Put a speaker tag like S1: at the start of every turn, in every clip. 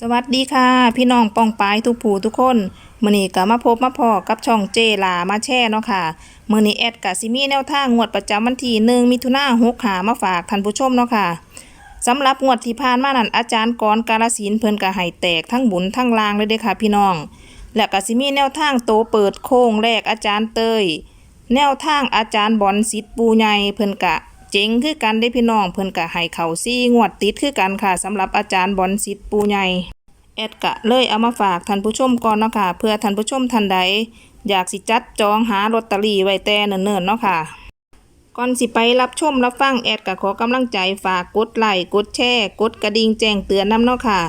S1: สวัสดีค่ะ พี่น้องป้องปายทุกผู้ทุกคนมื้อนี้ก็มาพบมาพอกับช่องเจลามาแช่เนาะค่ะมื้อนี้แอดก็สิมีแนวทางงวดประจำวันที่1มิถุนายน6หามาฝากท่านผู้ชมเนาะค่ะสำหรับงวดที่ผ่านมานั้นอาจารย์กรกาลสินเพิ่นก็ให้แตกทั้งบุญทั้งลางเลยเด้อค่ะ พี่น้อง และก็สิมีแนวทางโตเปิดโค้งแรกอาจารย์เตย แนวทางอาจารย์บอลสิทธิ์ปูใหญ่เพิ่นกะ เจ๋งคือกันได้พี่น้องเพิ่นกะให้เขาซี่งวดติดคือกันค่ะสำหรับอาจารย์บอลสิทธิ์ปูใหญ่แอดกะเลยเอามาฝากท่านผู้ชมก่อนเนาะค่ะเพื่อท่านผู้ชมท่านใด อยากสิจัดจองหาลอตเตอรี่ไว้แต่เนิ่นๆเนาะค่ะก่อนสิไปรับชมรับฟังแอดก็ขอกำลังใจฝากกดไลค์กดแชร์กดกระดิ่งแจ้งเตือนนํเนาะค่ะ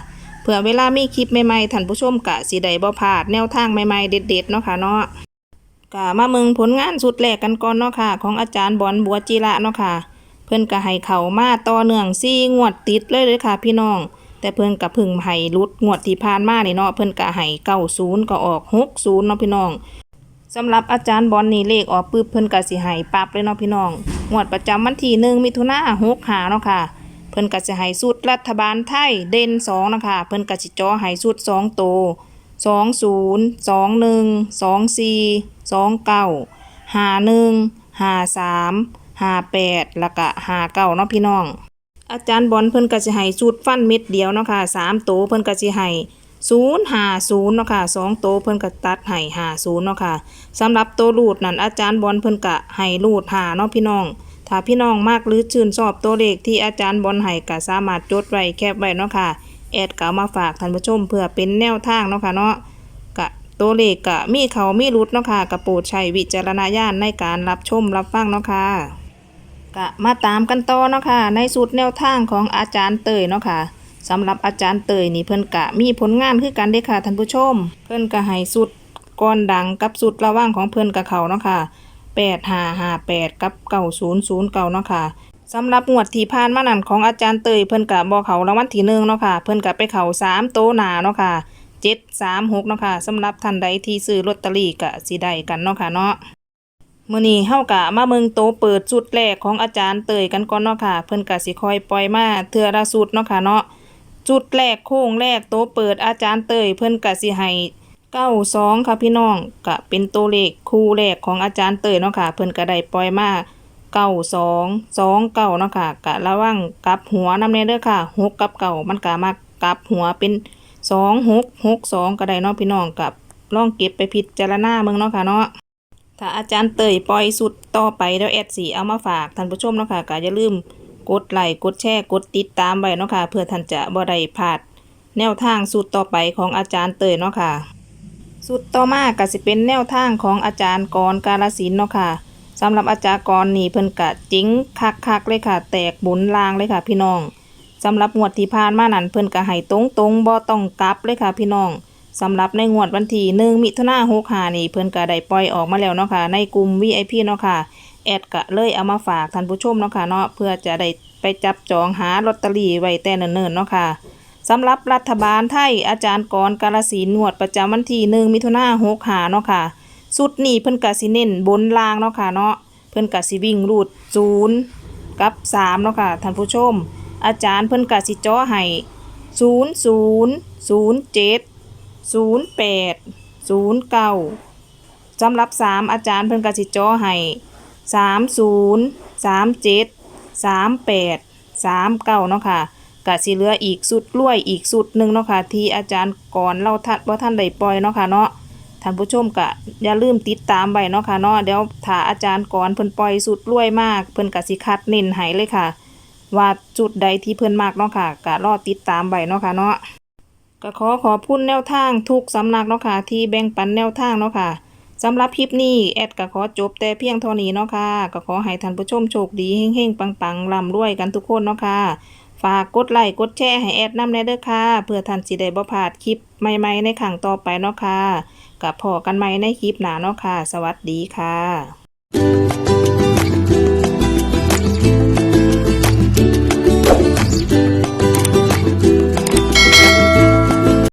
S1: เพื่อเวลามีคลิปใหม่ๆท่านผู้ชมกะสิได้บ่พลาดแนวทางใหม่ๆเด็ดๆเนาะค่ะเนาะก็มาเมืองผลงานสุดแรกกันก่อนเนาะค่ะ ของอาจารย์บอลบัวจีระเนาะค่ะ เพิ่นก็ให้เขามาต่อเนื่องซี่งวดติดเลยเลยค่ะพี่น้อง แต่เพิ่นก็พึ่งให้รุดงวดที่ผ่านมานี่เนาะเพิ่นก็ให้เก้าศูนย์ก็ออกหกศูนย์เนาะพี่น้องสำหรับอาจารย์บอลนี่เลขออกปึ๊บเพิ่นก็สิให้ปรับเลยเนาะพี่น้องงวดประจำวันที่หนึ่งมิถุนาหกหาเนาะค่ะเพิ่นก็สิให้สุดรัฐบาลไทยเด่นสองเนาะคะเพิ่นก็สิจ่อให้สุดสองโตวสองศูนย์สองหนึ่งสองสี่สองเก้าห้าหนึ่งห้าสาม ห้าแปดแล้วก็ห้าเก้าเนาะพี่น้อง อาจารย์บอลเพิ่นก็สิให้สูตรฟันเม็ดเดียวเนาะค่ะสามโตวเพิ่นก็สิให้ศูนย์ห้าศูนย์เนาะค่ะสองโตวเพิ่นก็ตัดให้ห้าศูนย์เนาะค่ะสำหรับตัวรูดนั่นอาจารย์บอลเพิ่นก็ให้รูดหาเนาะพี่น้องถ้าพี่น้องมากหรือชื่นชอบตัวเลขที่อาจารย์บอลให้ก็สามารถจดไว้แคปไว้เนาะค่ะแอดก็เอามาฝากท่านผู้ชมเพื่อเป็นแนวทางเนาะค่ะเนาะกะตัวเลขกะมีเขามีรุดเนาะค่ะกะโปรดใช้วิจารณญาณในการรับชมรับฟังเนาะค่ะ กะมาตามกันต่อเนาะค่ะในสูตรแนวทางของอาจารย์เตยเนาะค่ะสำหรับอาจารย์เตยนี่เพิ่นกะมีผลงานคือกันเด้ค่ะท่านผู้ชม เพิ่นกะให้สุดก้อนดังกับสุดระว่างของเพิ่นกับเขาเนาะค่ะ8558กับ9009เนาะค่ะสำหรับงวดที่ผ่านมานั่นของอาจารย์เตยเพิ่นกะบ่เขารางวัลที่หนึ่งเนาะค่ะเพิ่นกะไปเขาสามโตหนาเนาะค่ะเจ็ดสามหกเนาะค่ะสำหรับท่านใดที่ซื้อลอตเตอรี่กะสิได้กันเนาะค่ะเนาะ มื้อนี้เฮากะมาเมืองโตเปิดสุดแรกของอาจารย์เตยกันก่อนเนาะค่ะ เพิ่นกะสิคอยปล่อยมาเทื่อละสุดเนาะค่ะเนาะจุดแรกโค้งแรกโตเปิดอาจารย์เตยเพิ่นกะสิให้เก้าสองค่ะพี่น้องกะเป็นตัวเลขคู่แรกของอาจารย์เตยเนาะค่ะ เพิ่นก็ได้ปล่อยมาเก้าสองสองเก้าเนาะค่ะกะระวังกลับหัวนำเน่เด้อค่ะหกกับเก่ามันกะมากลับหัวเป็นสองหกหกสองก็ได้เนาะพี่น้องกับลองเก็บไปพิจารณาเมืองเนาะค่ะเนาะ ถ้าอาจารย์เตยปล่อยสุดต่อไปเดี๋ยวแอดสีเอามาฝากท่านผู้ชมเนาะค่ะก็อย่าลืมกดไลค์กดแชร์กดติดตามไว้เนาะค่ะเพื่อท่านจะบ่ได้พลาดแนวทางสุดต่อไปของอาจารย์เตยเนาะค่ะสุดต่อมาก็สิเป็นแนวทางของอาจารย์กรกาลสินเนาะค่ะสำหรับอาจารย์กรนี่เพิ่นกะจิงคักๆเลยค่ะ แตกบุญลางเลยค่ะ พี่น้องสำหรับงวดที่ผ่านมานั้นเพิ่นก็ให้ตรงๆบ่ต้องกลับเลยค่ะ พี่น้อง สำหรับในงวดวันที่1มิถุนายน65นี่เพิ่นก็ได้ปล่อยออกมาแล้วเนาะค่ะในกลุ่ม VIP เนาะค่ะแอดก็เลยเอามาฝากท่านผู้ชมเนาะค่ะเนาะเพื่อจะได้ไปจับจองหาลอตเตอรี่ไว้แต่เนิ่นๆเนาะค่ะสำหรับรัฐบาลไทยอาจารย์กรกาลสินธุ์งวดประจำวันที่1มิถุนายน65เนาะค่ะสุดนี้เพิ่นก็สิเน้นบนล่างเนาะค่ะเนาะเพิ่นก็สิวิ่งรูดศูนย์กับสามเนาะค่ะท่านผู้ชม อาจารย์เพิ่นก็สิจ่อให้ศูนย์ศูนย์ศูนย์เจ็ด ศูนย์เก้าสำหรับสามอาจารย์เพิ่นก็สิจ่อให้สามศูนย์สามเจ็ดสามแปดสามเก้าเนาะค่ะก็สิเหลืออีกสุดรวยอีกสุดหนึ่งเนาะค่ะที่อาจารย์ก่อนเราทัดว่าท่านได้ปล่อยเนาะค่ะเนาะท่านผู้ชมก็อย่าลืมติดตามไว้เนาะค่ะเนาะเดี๋ยวถ้าอาจารย์ก่อนเพิ่นปล่อยสุดรวยมากเพิ่นก็สิคัดเน้นให้เลยค่ะ ว่าจุดใดที่เพิ่นมากเนาะค่ะก็รอติดตามไว้เนาะค่ะเนาะ ก็ขอขอบคุณแนวทางทุกสำนักเนาะค่ะที่แบ่งปันแนวทางเนาะค่ะสำหรับคลิปนี้แอดก็ขอจบแต่เพียงเท่านี้เนาะค่ะก็ขอให้ท่านผู้ชมโชคดีเฮงๆปังๆร่ำรวยกันทุกคนเนาะค่ะฝากกดไลค์กดแชร์ให้แอดนำแน่เด้อค่ะเพื่อท่านสิได้บ่พลาดคลิปใหม่ๆในครั้งต่อไปเนาะค่ะกับพอกันใหม่ในคลิปหน้าเนาะค่ะ สวัสดีค่ะ